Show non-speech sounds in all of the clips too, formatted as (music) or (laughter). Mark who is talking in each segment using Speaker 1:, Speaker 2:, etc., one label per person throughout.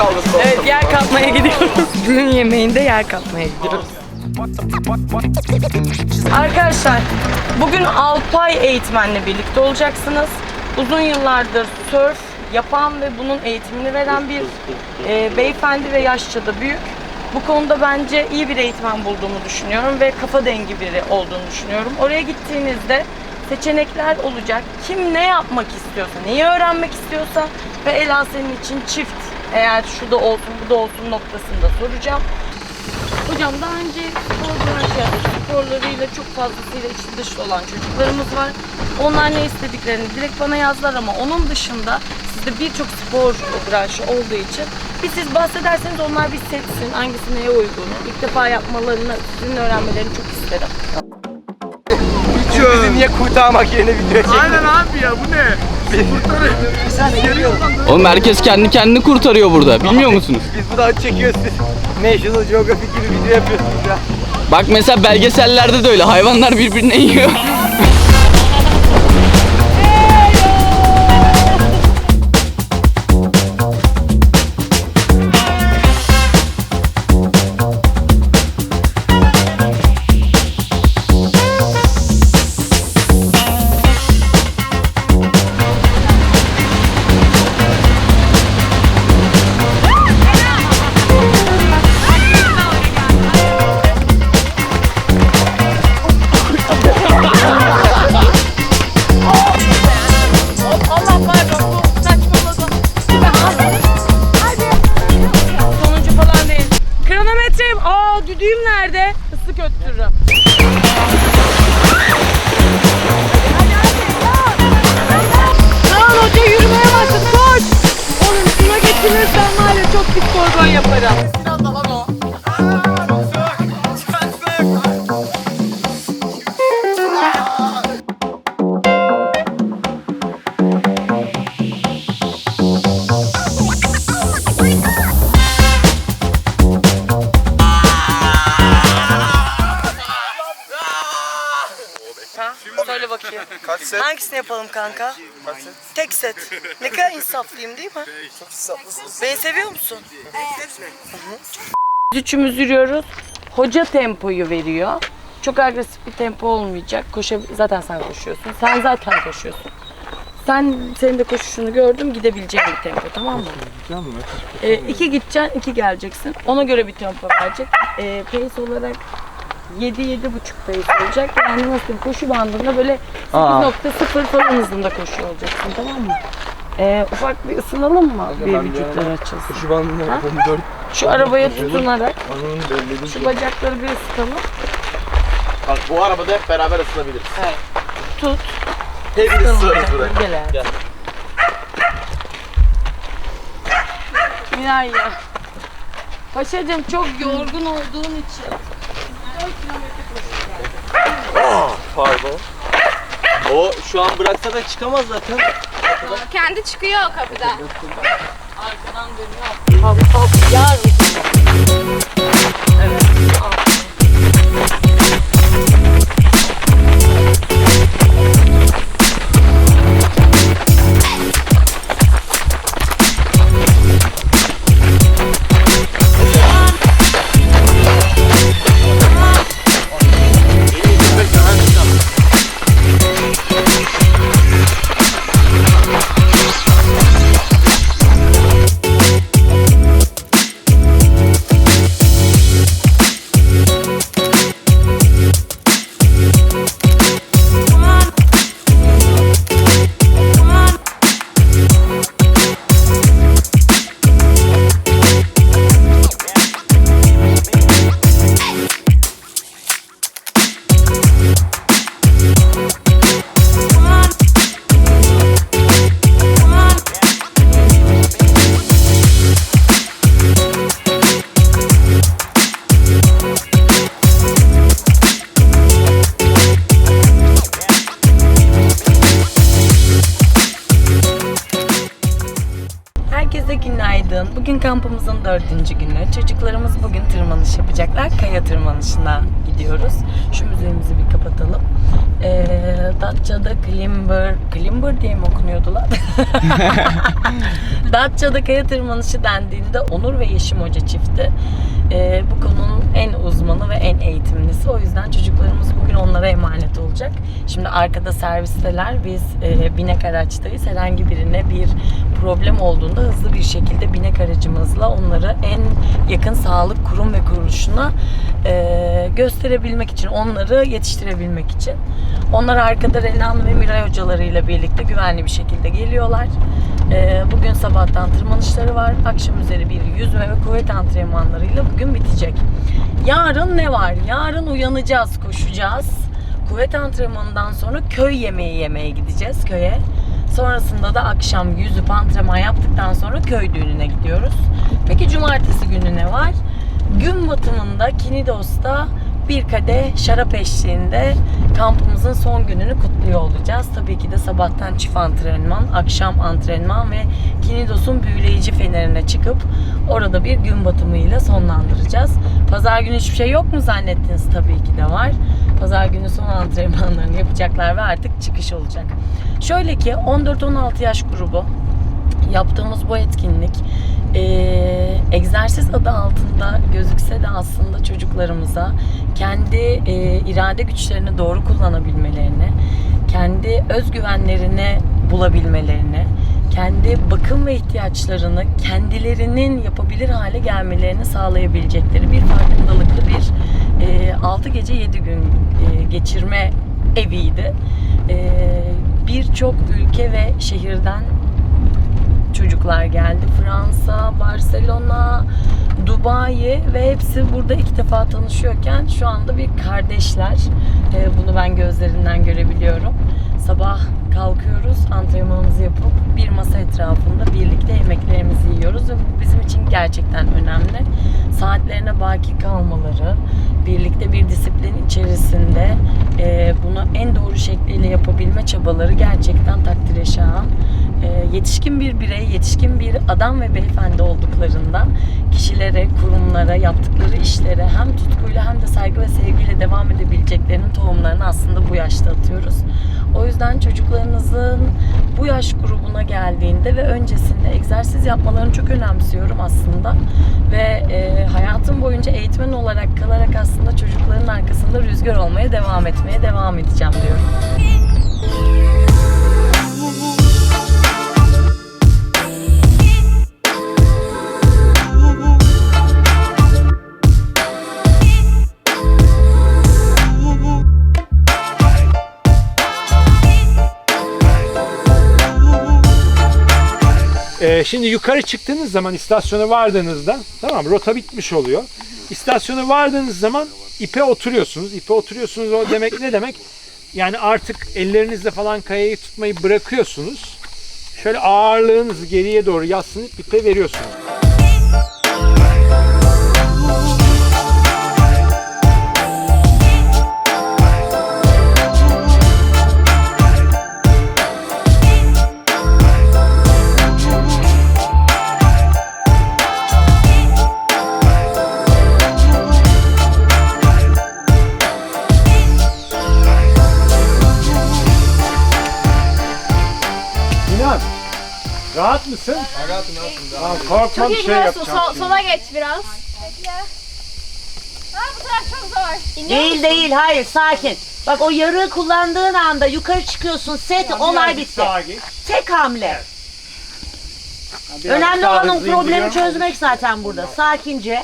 Speaker 1: kavgası oldu.
Speaker 2: Evet yer kapmaya gidiyoruz. (laughs) Düğün yemeğinde yer kapmaya gidiyoruz. Arkadaşlar bugün Alpay eğitmenle birlikte olacaksınız. Uzun yıllardır surf yapan ve bunun eğitimini veren bir e, beyefendi ve yaşça da büyük. Bu konuda bence iyi bir eğitmen bulduğumu düşünüyorum ve kafa dengi biri olduğunu düşünüyorum. Oraya gittiğinizde seçenekler olacak. Kim ne yapmak istiyorsa, neyi öğrenmek istiyorsa ve Ela senin için çift eğer şu da olsun bu da olsun noktasında soracağım. Hocam daha önce spor branşı sporlarıyla çok fazlasıyla içli dışlı olan çocuklarımız var. Onlar ne istediklerini direkt bana yazdılar ama onun dışında sizde birçok spor branşı olduğu için bir siz bahsederseniz onlar bir seçsin hangisi neye uygun. İlk defa yapmalarını, sizin öğrenmelerini çok isterim.
Speaker 1: Bizi niye kurtarmak yerine video çekti?
Speaker 3: Aynen abi ya bu ne?
Speaker 4: Oğlum herkes kendi kendini kurtarıyor burada. Bilmiyor musunuz?
Speaker 1: Biz buradan çekiyoruz siz. National Geographic gibi video yapıyorsunuz ya.
Speaker 4: Bak mesela belgesellerde de öyle. Hayvanlar birbirine yiyor.
Speaker 2: Getirirsen var ya çok pis korban yaparım. Söyle bakayım. (laughs)
Speaker 1: Kaç set?
Speaker 2: Hangisini yapalım kanka?
Speaker 1: Kaç set?
Speaker 2: Tek set. Ne kadar insaflıyım değil mi? Beni seviyor musun? Üçümüz yürüyoruz. Hoca tempoyu veriyor. Çok agresif bir tempo olmayacak. Koşa zaten sen koşuyorsun. Sen zaten koşuyorsun. Sen senin de koşuşunu gördüm. Gidebileceğin bir tempo tamam mı? Ee, iki gideceksin, iki geleceksin. Ona göre bir tempo verecek. Ee, pace olarak 7 buçuk pace olacak. Yani nasıl koşu bandında böyle 8.0 falan hızında koşuyor olacaksın tamam mı? Ee, ufak bir ısınalım mı? Bir vücutlar açılsın.
Speaker 1: Şu bandını
Speaker 2: Ha?
Speaker 1: 14
Speaker 2: Şu arabaya tutunarak
Speaker 1: anının belirlediği
Speaker 2: şu bacakları bir ısıtalım.
Speaker 1: Bak bu arabada hep beraber ısınabiliriz.
Speaker 2: Tut.
Speaker 1: Hepimiz sığarız buraya.
Speaker 2: Gel abi. Miray ya. Paşacığım çok yorgun olduğun için. 4 kilometre koşacağız.
Speaker 1: Pardon. O şu an bıraksa da çıkamaz zaten.
Speaker 5: Kendi çıkıyor o kapıdan.
Speaker 2: Arkadan dönüyor. Hop hop yar. Evet. Bugün kampımızın dördüncü günü. Çocuklarımız bugün tırmanış yapacaklar. Kaya tırmanışına gidiyoruz. Şu müziğimizi bir kapatalım. Ee, Datça'da Klimber, Klimber diye mi okunuyordu lan? (laughs) (laughs) Datça'da kaya tırmanışı dendiğinde Onur ve Yeşim Hoca çifti. Ee, bu konunun en uzmanı ve en eğitimlisi. O yüzden çocuklarımız bugün onlara emanet olacak. Şimdi arkada servisteler. Biz e, binek araçtayız. Herhangi birine bir problem olduğunda hızlı bir şekilde binek aracımızla onları en yakın sağlık kurum ve kuruluşuna e, gösterebilmek için, onları yetiştirebilmek için. Onlar arkada Renan ve Miray hocalarıyla birlikte güvenli bir şekilde geliyorlar. E, bugün sabahtan tırmanışları var. Akşam üzeri bir yüzme ve kuvvet antrenmanlarıyla bugün bitecek. Yarın ne var? Yarın uyanacağız, koşacağız. Kuvvet antrenmanından sonra köy yemeği yemeye gideceğiz köye. Sonrasında da akşam yüzüp antrenman yaptıktan sonra köy düğününe gidiyoruz. Peki cumartesi günü ne var? Gün batımında Kinidos'ta bir kadeh şarap eşliğinde kampımızın son gününü kutluyor olacağız. Tabii ki de sabahtan çift antrenman, akşam antrenman ve Kinidos'un büyüleyici fenerine çıkıp orada bir gün batımıyla sonlandıracağız. Pazar günü hiçbir şey yok mu zannettiniz? Tabii ki de var. Pazar günü son antrenmanlarını yapacaklar ve artık çıkış olacak. Şöyle ki 14-16 yaş grubu yaptığımız bu etkinlik eee, egzersiz adı altında gözükse de aslında çocuklarımıza kendi eee, irade güçlerini doğru kullanabilmelerini, kendi özgüvenlerini bulabilmelerini, kendi bakım ve ihtiyaçlarını kendilerinin yapabilir hale gelmelerini sağlayabilecekleri bir farkındalıklı bir 6 gece 7 gün eee, geçirme eviydi. Eee, Birçok ülke ve şehirden çocuklar geldi. Fransa, Barcelona, Dubai ve hepsi burada ilk defa tanışıyorken şu anda bir kardeşler. Ee, bunu ben gözlerinden görebiliyorum. Sabah kalkıyoruz, antrenmanımızı yapıp bir masa etrafında birlikte yemeklerimizi yiyoruz ve bu bizim için gerçekten önemli. Saatlerine baki kalmaları, birlikte bir disiplin içerisinde e, bunu en doğru şekliyle yapabilme çabaları gerçekten takdire şayan. E, yetişkin bir birey, yetişkin bir adam ve beyefendi olduklarında kişilere, kurumlara, yaptıkları işlere hem tutkuyla hem de saygı ve sevgiyle devam edebileceklerinin tohumlarını aslında bu yaşta atıyoruz. O yüzden çocuklarınızın bu yaş grubuna geldiğinde ve öncesinde egzersiz yapmalarını çok önemsiyorum aslında. Ve e, hayatım boyunca eğitmen olarak kalarak aslında çocukların arkasında rüzgar olmaya devam etmeye devam edeceğim diyorum.
Speaker 3: Ee, şimdi yukarı çıktığınız zaman istasyona vardığınızda tamam rota bitmiş oluyor. İstasyona vardığınız zaman ipe oturuyorsunuz. İpe oturuyorsunuz o demek ne demek? Yani artık ellerinizle falan kayayı tutmayı bırakıyorsunuz. Şöyle ağırlığınızı geriye doğru yaslanıp ipe veriyorsunuz. Mısın? Rahatım rahatım. korkma
Speaker 5: Çok
Speaker 3: bir
Speaker 5: iyi
Speaker 3: şey
Speaker 5: gidiyorsun.
Speaker 3: yapacağım.
Speaker 5: Sol, sola geç biraz. Bekle. Ha bu taraf çok zor. İniyor
Speaker 6: Değil
Speaker 5: musun?
Speaker 6: değil hayır sakin. Bak o yarığı kullandığın anda yukarı çıkıyorsun set olay bitti.
Speaker 3: sağa geç.
Speaker 6: Tek hamle.
Speaker 3: Biraz
Speaker 6: Önemli
Speaker 3: daha
Speaker 6: olan o
Speaker 3: hızlı
Speaker 6: problemi
Speaker 3: indiriyorum.
Speaker 6: çözmek zaten burada. Sakince.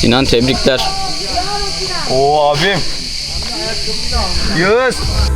Speaker 4: Sinan tebrikler.
Speaker 1: Oo abim.
Speaker 5: Yes.